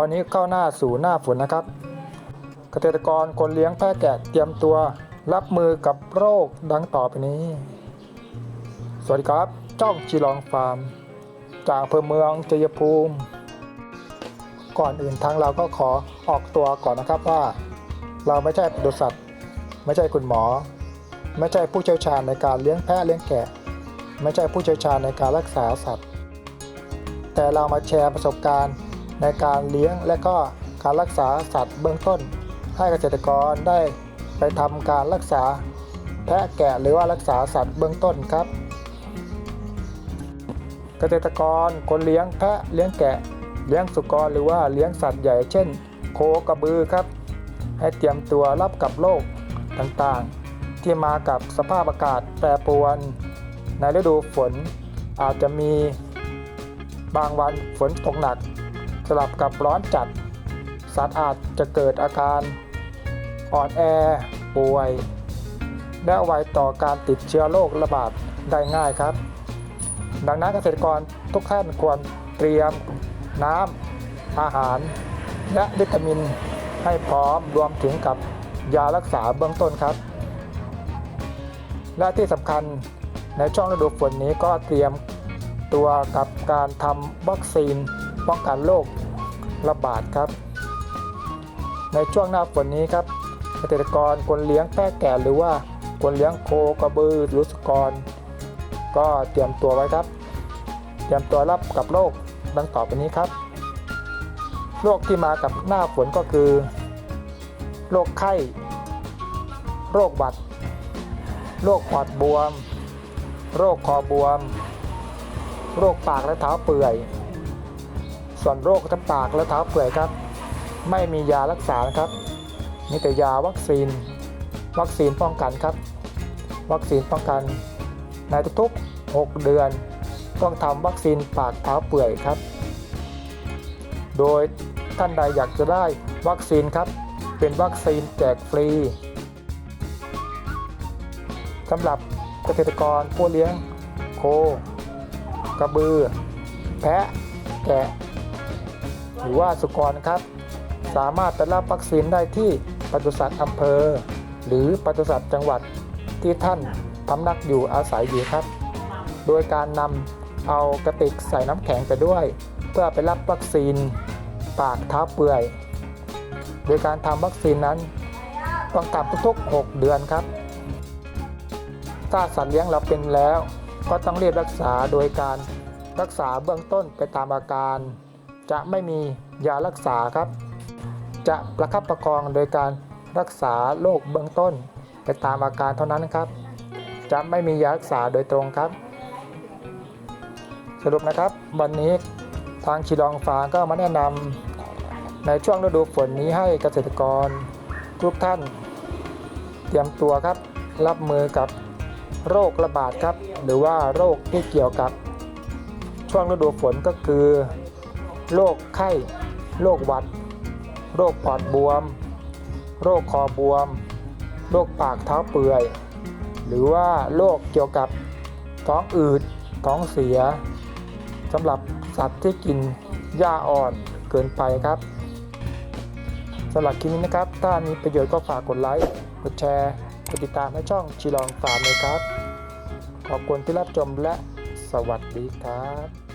ตอนนี้เข้าหน้าสู่หน้าฝนนะครับ เกษตรกรคนเลี้ยงแพะแกะเตรียมตัวรับมือกับโรคดังต่อไปนี้ สวัสดีครับ จ้องจีลองฟาร์ม จากอำเภอเมืองชัยภูมิ ก่อนอื่นทางเราก็ขอออกตัวก่อนนะครับว่า เราไม่ใช่ปศุสัตว์ไม่ใช่คุณหมอ ไม่ใช่ผู้เชี่ยวชาญในการเลี้ยงแพะเลี้ยงแกะ ไม่ใช่ผู้เชี่ยวชาญในการรักษาสัตว์ แต่เรามาแชร์ประสบการณ์ ในการเลี้ยงและก็การรักษาสัตว์เบื้องต้น ให้เกษตรกรได้ไปทำการรักษาแพะแกะหรือว่ารักษาสัตว์เบื้องต้นครับ เกษตรกรคนเลี้ยงแพะเลี้ยงแกะ เลี้ยงสุกรหรือว่าเลี้ยงสัตว์ใหญ่เช่น โคกระบือครับ ให้เตรียมตัวรับกับโรคต่างๆ ที่มากับสภาพอากาศแปรปรวน ในฤดูฝนอาจจะมีบางวันฝนตกหนัก สลับกับร้อนจัด สัตว์อาจจะเกิดอาการอ่อนแอ ป่วย และไวต่อการติดเชื้อโรคระบาดได้ง่ายครับ ดังนั้นเกษตรกรทุกท่านควรเตรียมน้ำอาหาร และวิตามินให้พร้อมรวมถึงกับยารักษาเบื้องต้นครับ และที่สำคัญในช่วงฤดูฝนนี้ก็เตรียมตัวกับการทำวัคซีน ป้องกันโรคระบาดครับ ในช่วงหน้าฝนนี้ครับ เกษตรกรคนเลี้ยงแพะแก่หรือว่าคนเลี้ยงโคกระบือหรือสุกร ก็เตรียมตัวไว้ครับ เตรียมตัวรับกับโรคดังต่อไปนี้ครับโรคที่มากับหน้าฝนก็คือโรคไข้ โรคหวัด โรคปอดบวม โรคคอบวม โรคปากและเท้าเปื่อย ส่วนโรคทั้งปากและเท้าเปื่อยครับ ไม่มียารักษานะครับมีแต่ยาวัคซีน วัคซีนป้องกันครับ วัคซีนป้องกันในทุกๆ 6 เดือน ต้องทำวัคซีนปากเท้าเปื่อยครับ โดยท่านใดอยากจะได้วัคซีนครับ เป็นวัคซีนแจกฟรีสำหรับเกษตรกรผู้เลี้ยงโค กระบือ แพะ แกะ หรือว่าสุกรครับ สามารถไปรับวัคซีนได้ที่ปศุสัตว์อำเภอ หรือปศุสัตว์จังหวัดที่ท่านพำนักอยู่อาศัยอยู่ครับ โดยการนำเอากระติกใส่น้ำแข็งไปด้วย เพื่อไปรับวัคซีนปากเท้าเปื่อย โดยการทำวัคซีนนั้นต้องทำทุกๆ 6 เดือนครับ ถ้าสัตว์เลี้ยงเราเป็นแล้ว ก็ต้องเรียบรักษาโดยการรักษาเบื้องต้นไปตามอาการ จะไม่มียารักษาครับ จะประคับประคองโดยการรักษาโรคเบื้องต้นไปตามอาการเท่านั้นครับ จะไม่มียารักษาโดยตรงครับ สรุปนะครับ วันนี้ทางชิลองฟ้าก็มาแนะนำในช่วงฤดูฝนนี้ให้เกษตรกรทุกท่าน เตรียมตัวครับ รับมือกับโรคระบาดครับ หรือว่าโรคที่เกี่ยวกับช่วงฤดูฝนก็คือ โรคไข้ โรคหวัด โรคปอดบวม โรคคอบวม โรคปากเท้าเปื่อย หรือว่าโรคเกี่ยวกับท้องอืด ท้องเสียสำหรับสัตว์ที่กินหญ้าอ่อนเกินไปครับสำหรับคลิปนี้นะครับ ถ้ามีประโยชน์ก็ฝากกดไลค์ กดแชร์ กดติดตามให้ช่องชีลองฟาร์มเลยครับ ขอบคุณที่รับชมและสวัสดีครับ